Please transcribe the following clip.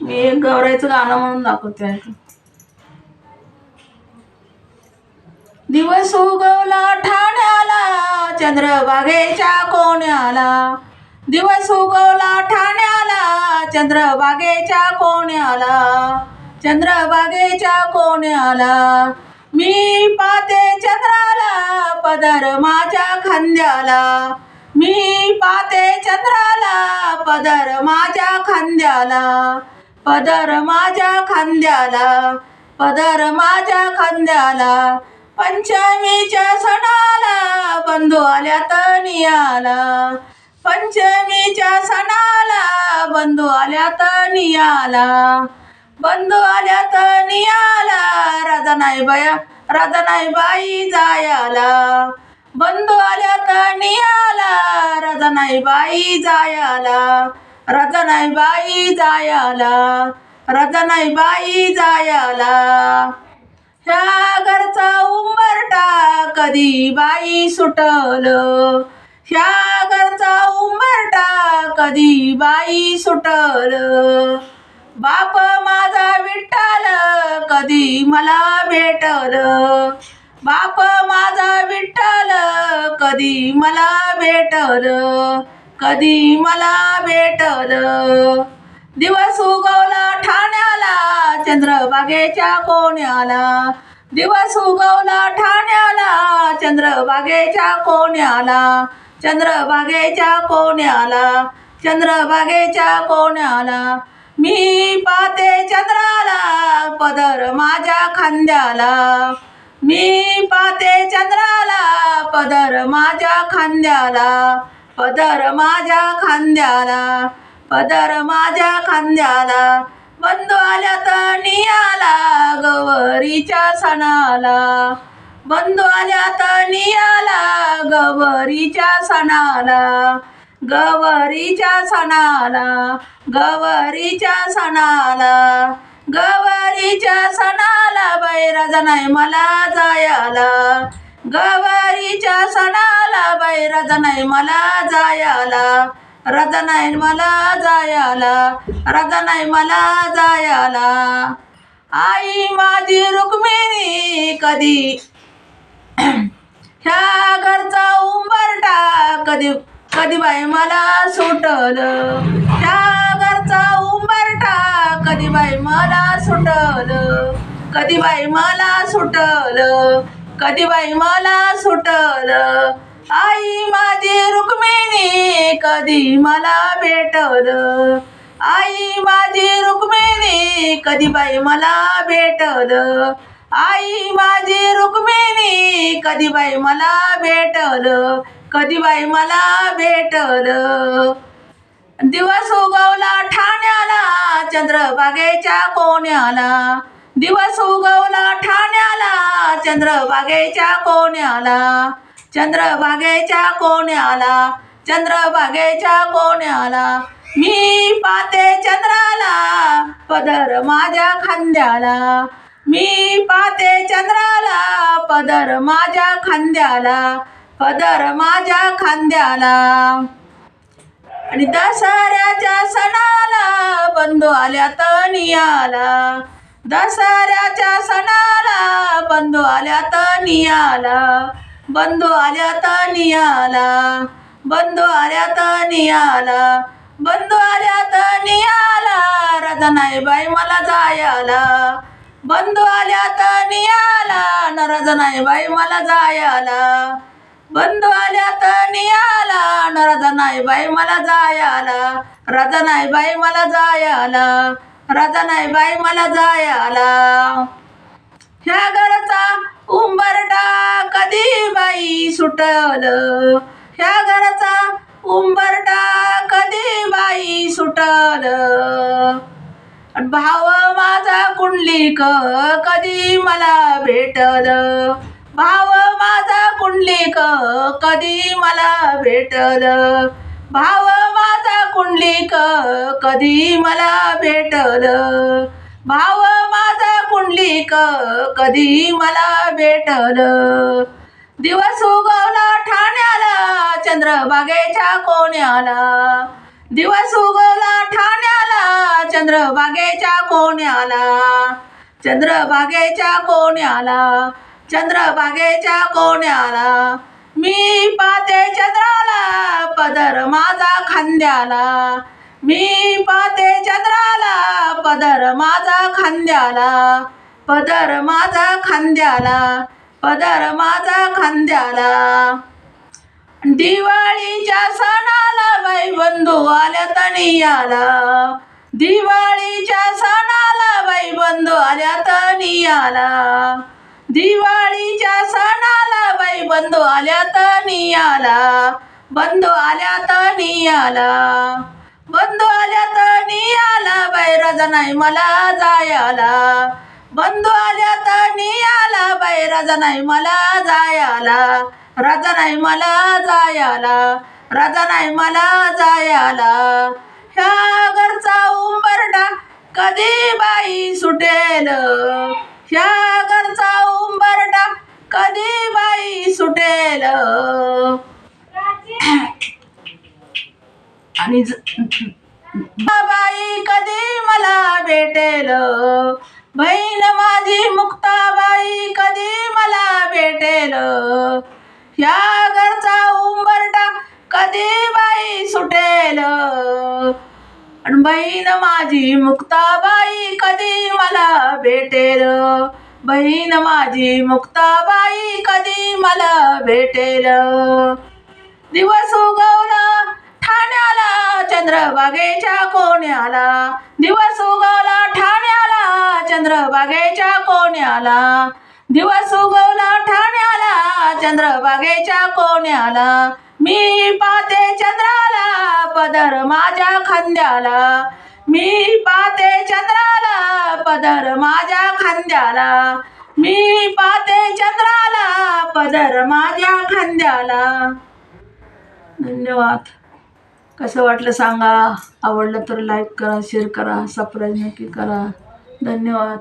मी एक गवरायचं गाणं म्हणून दाखवते दिवस उगवला ठाण्याला चंद्रबागेच्या कोण्याला. दिवस उगवला ठाण्याला चंद्रबागेच्या कोण्याला. चंद्रबागेच्या कोण्याला. मी पाते चंद्राला पदर माझ्या खांद्याला. मी पाते चंद्राला पदर माझ्या खांद्याला. पदर माझ्या खांद्याला पदर माझ्या खांद्याला पंचमीच्या सणाला बंधू आल्या तनियाला पंचमीच्या सणाला बंधू आल्या तनियाला बंधू आल्या तनियाला राजा नाही बाया राजा नाही बाई जायाला. बंधू आल्या तनियाला राजा नाही बाई जायाला. रजनाई बाई जायाला रजनाई बाई जायाला. ह्या घरचा उंबरटा कधी बाई सुटल? ह्या घरचा उंबरटा कधी बाई सुटल? बाप माझा विठ्ठल कधी मला भेटल? बाप माझा विठ्ठल कधी मला भेटल? कधी मला भेटल? दिवस उगवला ठाण्याला चंद्रबागेच्या कोण्याला. दिवस उगवला ठाण्याला चंद्रबागेच्या कोण्याला. चंद्रबागेच्या कोण्याला चंद्रबागेच्या कोण्याला. मी पाहते चंद्राला पदर माझ्या खांद्याला. मी पाहते चंद्राला पदर माझ्या खांद्याला. पदर माझ्या खांद्याला पदर माझ्या खांद्याला बंधू आल्या तनियाला गवरीच्या सणाला. बंधू आल्या तनियाला गवरीच्या सणाला गवरीच्या सणाला गवरीच्या सणाला गवारीच्या सणाला बैराजा नाही मला जायाला. गवारीच्या सणाला बैराजा नाही मला जायाला. राजा नाही मला जायाला. राजा नाही मला जायाला. आई माझी रुक्मिणी कधी? ह्या घरचा उंबरटा कधी? कधी बाई मला सुटल? ह्या घरचा उंबरटा कधी बाई मला सुटल? कधी बाई मला सुटल? कधी बाई मला सुटल? आई माझी रुक्मिणी कधी मला भेटल? आई माझी रुक्मिणी कधी बाई मला भेटल? आई माझी रुक्मिणी कधी बाई मला भेटल? कधी बाई मला भेटल? दिवस उगवला ठाण्याला चंद्रबागेच्या कोण्याला. दिवस उगवला ठाण्याला चंद्रभागेच्या कोण्याला चंद्रभागेच्या कोण्याला चंद्रभागेच्या कोण्याला. मी पाते चंद्राला पदर माझ्या खांद्याला. मी पाते चंद्राला पदर माझ्या खांद्याला पदर माझ्या खांद्याला. आणि दसऱ्याच्या सणाला बंधू आल्या तनियाला दसऱ्याच्या सणाला बंधू आल्या तनियाला बंधू आल्या तनियाला बंधू आल्या तनियाला बंधू आल्या तनियाला राजा नाही बाई मला जायला. बंधू आल्या तनियाला न राजा नाही बाई मला जायला. बंधू आल्या तनियाला न राजा नाही बाई मला जायला. राजा नाही बाई मला जायला. राजा नाही बाई मला जाय आला ह्या घरचा उंबरटा कधी बाई सुटल? ह्या घरचा उंबरटा कधी बाई सुटल? भाव माझा कुंडलिक कधी मला भेटल? भाव माझा कुंडलिक कधी मला भेटल? भाव माझा कुंडलीक कधी मला भेटल? भाव माझा कुंडलीक कधी मला भेटल? दिवस उगवला ठाण्याला चंद्रबागेच्या कोण्याला. दिवस उगवला ठाण्याला चंद्रबागेच्या कोण्याला. चंद्रबागेच्या कोण्याला चंद्रबागेच्या कोण्याला. मी पाते चंद्राला पदर माझा खांद्याला. मी पाते चंद्राला पदर माझा खांद्याला. पदर माझा खांद्याला पदर माझा खांद्याला. दिवाळीच्या सणाला बाई बंधू आल्या तनियाला. दिवाळीच्या सणाला बाई बंधू आल्या तनियाला. दिवाळीच्या सणाला बाई बंधू आल्या आला बंधू आल्या आला बंधू आल्या आला बाई राजा नाही मला जायला. बंधू आल्या आला बाई राजा नाही मला जायला. राजा नाही मला जायला. राजा नाही मला जायला. ह्या घरचा उंबरडा कधी बाई सुटेल? ह्या घरचा कधी बाई सुटेल? आणि ज- बाई कधी मला भेटेल? बहीण माझी मुक्ताबाई कधी मला भेटेल? या घरचा उंबरटा कधी बाई सुटेल? आणि बहीण माझी मुक्ताबाई कधी मला भेटेल? बहीण माझी मुक्ताबाई कधी मला भेटेल? दिवस उगवला ठाण्याला चंद्रबागेच्या कोण्याला. दिवस उगवला ठाण्याला चंद्रबागेच्या कोण्याला. दिवस उगवला ठाण्याला चंद्रबागेच्या कोण्याला. मी पाहते चंद्राला पदर माझ्या खांद्याला. मी पाहते चंद्राला पदर माझ्या खांद्याला. मी पाहते चंद्राला पदर माझ्या खांद्याला. धन्यवाद. कसं वाटलं सांगा? आवडलं तर लाईक करा शेअर करा सबस्क्राईब नक्की करा. धन्यवाद.